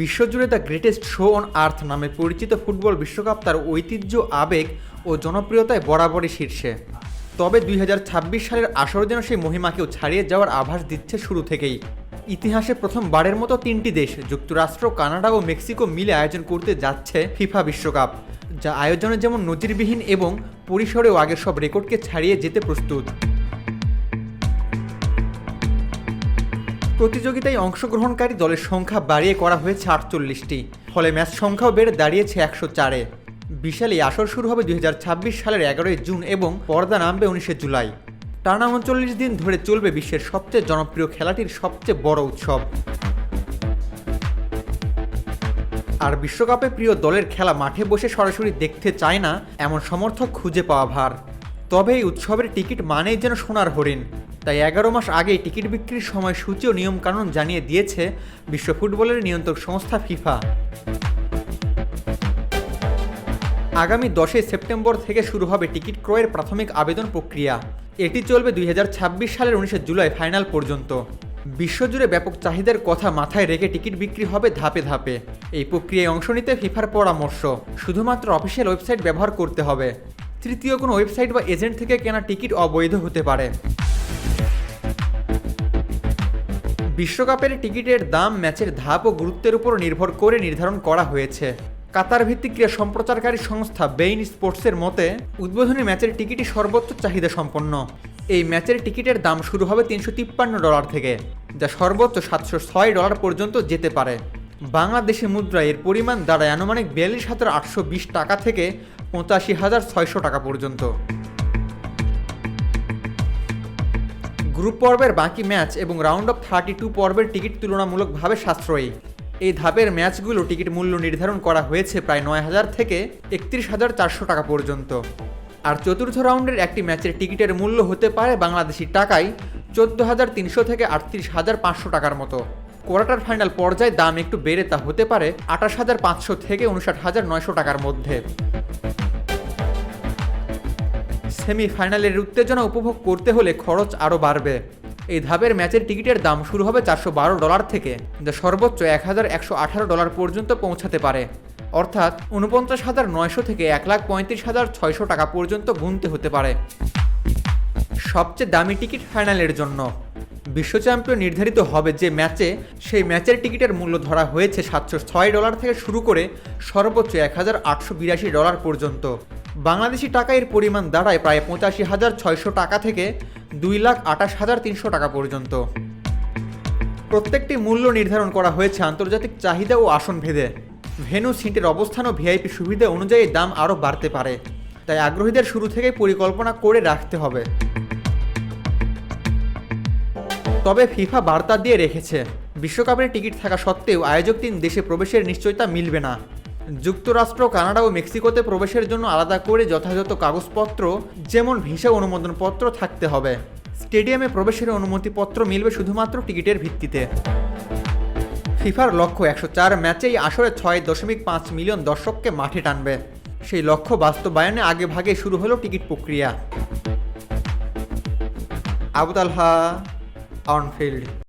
বিশ্বজুড়ে the greatest show on earth নামে পরিচিত ফুটবল বিশ্বকাপ তার ঐতিহ্য, আবেগ ও জনপ্রিয়তায় বরাবরই শীর্ষে। তবে দুই হাজার ছাব্বিশ সালের আসর যেন সেই মহিমাকেও ছাড়িয়ে যাওয়ার আভাস দিচ্ছে শুরু থেকেই। ইতিহাসে প্রথমবারের মতো তিনটি দেশ, যুক্তরাষ্ট্র, কানাডা ও মেক্সিকো মিলে আয়োজন করতে যাচ্ছে ফিফা বিশ্বকাপ, যা আয়োজনে যেমন নজিরবিহীন এবং পরিসরেও আগের সব রেকর্ডকে ছাড়িয়ে যেতে প্রস্তুত। প্রতিযোগিতায় অংশগ্রহণকারী দলের সংখ্যা বাড়িয়ে করা হয়েছে আটচল্লিশটি। ফলে ম্যাচ সংখ্যাও বেড়ে দাঁড়িয়েছে একশো চারে। বিশাল এই আসর শুরু হবে দুই হাজার ছাব্বিশ সালের এগারোই জুন এবং পর্দা নামবে উনিশে জুলাই। টানা উনচল্লিশ দিন ধরে চলবে বিশ্বের সবচেয়ে জনপ্রিয় খেলাটির সবচেয়ে বড় উৎসব। আর বিশ্বকাপে প্রিয় দলের খেলা মাঠে বসে সরাসরি দেখতে চায় না এমন সমর্থক খুঁজে পাওয়া ভার। তবে এই উৎসবের টিকিট মানেই যেন সোনার হরিণ। তাই এগারো মাস আগেই টিকিট বিক্রির সময়সূচি ও নিয়মকানুন জানিয়ে দিয়েছে বিশ্ব ফুটবলের নিয়ন্ত্রক সংস্থা ফিফা। আগামী দশই সেপ্টেম্বর থেকে শুরু হবে টিকিট ক্রয়ের প্রাথমিক আবেদন প্রক্রিয়া। এটি চলবে দুই হাজার ছাব্বিশ সালের উনিশে জুলাই ফাইনাল পর্যন্ত। বিশ্বজুড়ে ব্যাপক চাহিদার কথা মাথায় রেখে টিকিট বিক্রি হবে ধাপে ধাপে। এই প্রক্রিয়ায় অংশ নিতে ফিফার পরামর্শ। শুধুমাত্র অফিসিয়াল ওয়েবসাইট ব্যবহার করতে হবে। তৃতীয় কোনো ওয়েবসাইট বা এজেন্ট থেকে কেনা টিকিট অবৈধ হতে পারে। বিশ্বকাপের টিকিটের দাম ম্যাচের ধাপ ও গুরুত্বের উপর নির্ভর করে নির্ধারণ করা হয়েছে। কাতার ভিত্তিক ক্রীড়া সম্প্রচারকারী সংস্থা বেইন স্পোর্টসের মতে, উদ্বোধনী ম্যাচের টিকিটই সর্বোচ্চ চাহিদা সম্পন্ন। এই ম্যাচের টিকিটের দাম শুরু হবে তিনশো তিপ্পান্ন ডলার থেকে, যা সর্বোচ্চ সাতশো ছয় ডলার পর্যন্ত যেতে পারে। বাংলাদেশি মুদ্রায় এর পরিমাণ দাঁড়ায় আনুমানিক বিয়াল্লিশ হাজার আটশো বিশ টাকা থেকে পঁচাশি হাজার ছয়শো টাকা পর্যন্ত। গ্রুপ পর্বের বাকি ম্যাচ এবং রাউন্ড অফ থার্টি টু পর্বের টিকিট তুলনামূলকভাবে সাশ্রয়ী। এই ধাপের ম্যাচগুলো টিকিট মূল্য নির্ধারণ করা হয়েছে প্রায় নয় হাজার থেকে একত্রিশ হাজার চারশো টাকা পর্যন্ত। আর চতুর্থ রাউন্ডের একটি ম্যাচের টিকিটের মূল্য হতে পারে বাংলাদেশি টাকায় চোদ্দ হাজার তিনশো থেকে আটত্রিশ হাজার পাঁচশো টাকার মতো। কোয়ার্টার ফাইনাল পর্যায়ে দাম একটু বেড়ে তা হতে পারে আঠাশ হাজার পাঁচশো থেকে উনষাট হাজার নয়শো টাকার মধ্যে। সেমিফাইনালের উত্তেজনা উপভোগ করতে হলে খরচ আরও বাড়বে। এই ধাপের ম্যাচের টিকিটের দাম শুরু হবে চারশো বারো ডলার থেকে, যা সর্বোচ্চ এক হাজার একশো আঠারো ডলার পর্যন্ত পৌঁছাতে পারে। অর্থাৎ উনপঞ্চাশ হাজার নয়শো থেকে এক লাখ পঁয়ত্রিশ হাজার ছয়শো টাকা পর্যন্ত গুনতে হতে পারে। সবচেয়ে দামি টিকিট ফাইনালের জন্য। বিশ্ব চ্যাম্পিয়ন নির্ধারিত হবে যে ম্যাচে, সেই ম্যাচের টিকিটের মূল্য ধরা হয়েছে সাতশো ছয় ডলার থেকে শুরু করে সর্বোচ্চ এক হাজার আটশো বিরাশি ডলার পর্যন্ত। বাংলাদেশি টাকা এর পরিমাণ দাঁড়ায় প্রায় পঁচাশি হাজার ছয়শো টাকা থেকে দুই লাখ আঠাশ হাজার তিনশো টাকা পর্যন্ত। প্রত্যেকটি মূল্য নির্ধারণ করা হয়েছে আন্তর্জাতিক চাহিদা ও আসন ভেদে। ভেনু সিটের অবস্থান ও ভিআইপি সুবিধা অনুযায়ী দাম আরও বাড়তে পারে। তাই আগ্রহীদের শুরু থেকেই পরিকল্পনা করে রাখতে হবে। তবে ফিফা বার্তা দিয়ে রেখেছে, বিশ্বকাপের টিকিট থাকা সত্ত্বেও আয়োজক তিন দেশে প্রবেশের নিশ্চয়তা মিলবে না। যুক্তরাষ্ট্র, কানাডা ও মেক্সিকোতে প্রবেশের জন্য আলাদা করে যথাযথ কাগজপত্র, যেমন ভিসা অনুমোদনপত্র থাকতে হবে। স্টেডিয়ামে প্রবেশের অনুমতিপত্র মিলবে শুধুমাত্র টিকিটের ভিত্তিতে। ফিফার লক্ষ্য একশো চার ম্যাচেই আসরে ছয় দশমিক পাঁচ মিলিয়ন দর্শককে মাঠে টানবে। সেই লক্ষ্য বাস্তবায়নে আগে ভাগে শুরু হলো টিকিট প্রক্রিয়া। আবুতালহা on field.